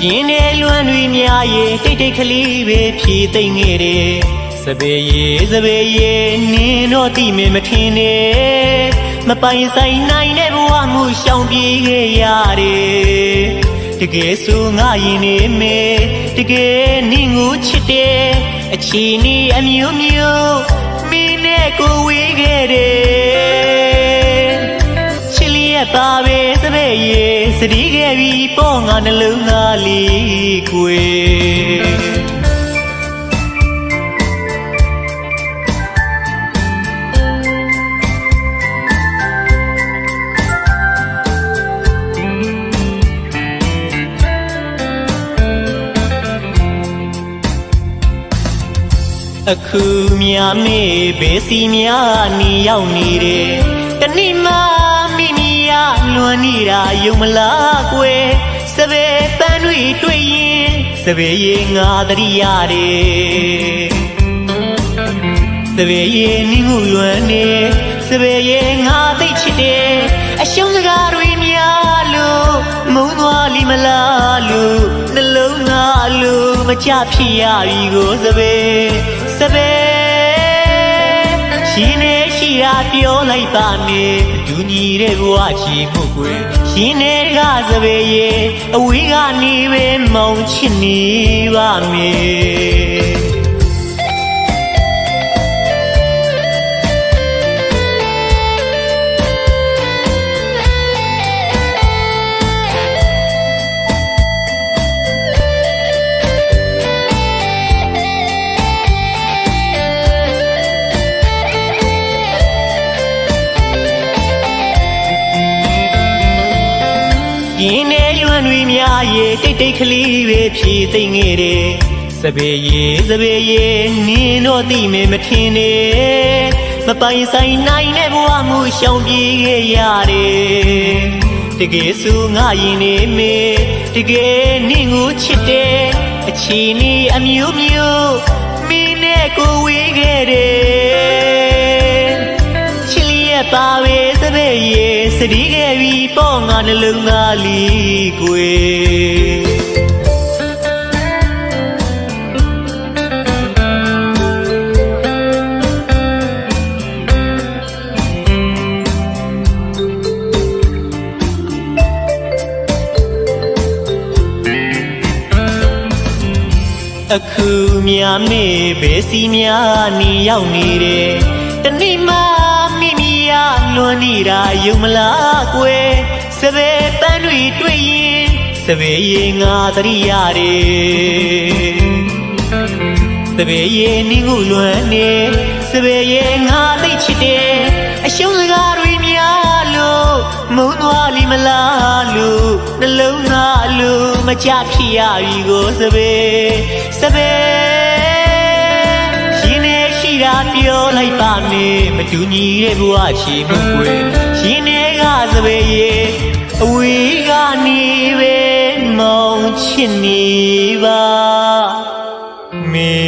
ပြင်းတဲ့လွမ်းတွေများရဲ့တိတ်တိတ်ကလေးပဲဖြည်သိမ့်ခဲ့တယ်စပယ်ရေစပယ်ရေနင်းတော့တိမင်မထင်နဲ့မပိုင်ဆိုင်နိုင်တဲ့ဘဝမှုရှောင်ပြေးခဲ့ရတယ်တကယ်ဆိုငါရင်နေမေတကယ်နင်းကိုချစ်တယ်အချီနီအမျိုးမျိုးမင်းနဲ့ကိုဝေးခဲ့တယ်ချစ်လျက်ပါပဲစပည့်ရေ စတိခဲ့ပြီးပေါ့ငါနှလုံးသားလေးကွယ်အခုမြာမေဘေးစီများနီရောက်နေတယ်တနေ့မှမိမိရ လွန်နေတာယုံမလားကွယ်စပယ်ပန်းတွေတွေ့ရင်စပယ်ရေငါတရိရတယ်စပယ်ရေနင်းမှုလွန်နေစပယ်ရေငါသိချစ်တယ်အရှုံးစကားတွေများလို့မုန်းသွားလိမလားလို့နှလုံးသားလို့မချဖြစ်ရပြီကိုစပယ်စပယ်ရှင်နေ ရှိတာပြောလိုက်ပါနေဒူညီတဲ့ဘဝချီမှုကွယ်ရှင်နေကစပယ်ရေအဝေးကနေပဲမောင်ချစ်နေပါမေ ပြင်းနေလွမ်းတွေများရဲ့တိတ်တိတ်ကလေးပဲဖြည်သိမ့်ခဲ့တယ်စပယ်ရေစပယ်ရေနင်းတော့တိမေမထင်နဲ့မပိုင်ဆိုင်နိုင်တဲ့ဘဝမှုရှောင်ပြေးခဲ့ရတယ်တကယ်ဆိုငါရင်နေမေတကယ်နင့်ကိုချစ်တယ်အချီနီအမျိုးမျိုးမင်းနဲ့ကိုဝေးခဲ့တယ်ချစ်လျက်ပါပဲစပည့်ရေ စတိခဲ့ပြီးပေါ့ငါနှလုံးသားလေးကွယ်အခုမြာမေဘေးစီများနီရောက်နေတယ်တနေ့မှမိမိရလွန်နေ တာယုံမလားကွယ်စပယ်ပန်းတွေတွေ့ရင်စပယ်ရေငါတရိရတယ်စပယ်ရေနင်းကိုလွန်နေစပယ်ရေငါသိချစ်တယ်အရှုံးစကားတွေများလို့မုန်းသွားလိမလားလို့နှလုံးသားလို့မချဖြစ်ရပြီကိုစပယ်စပယ်ရှင်နေရှိ တာပြောလိုက်ပါနဲ့မတူညီတဲ့ဘဝရှိမှုကွယ်ရှင်နေကစပယ်ရေအဝေးကနေပဲမောင်းချစ်နေပါမေ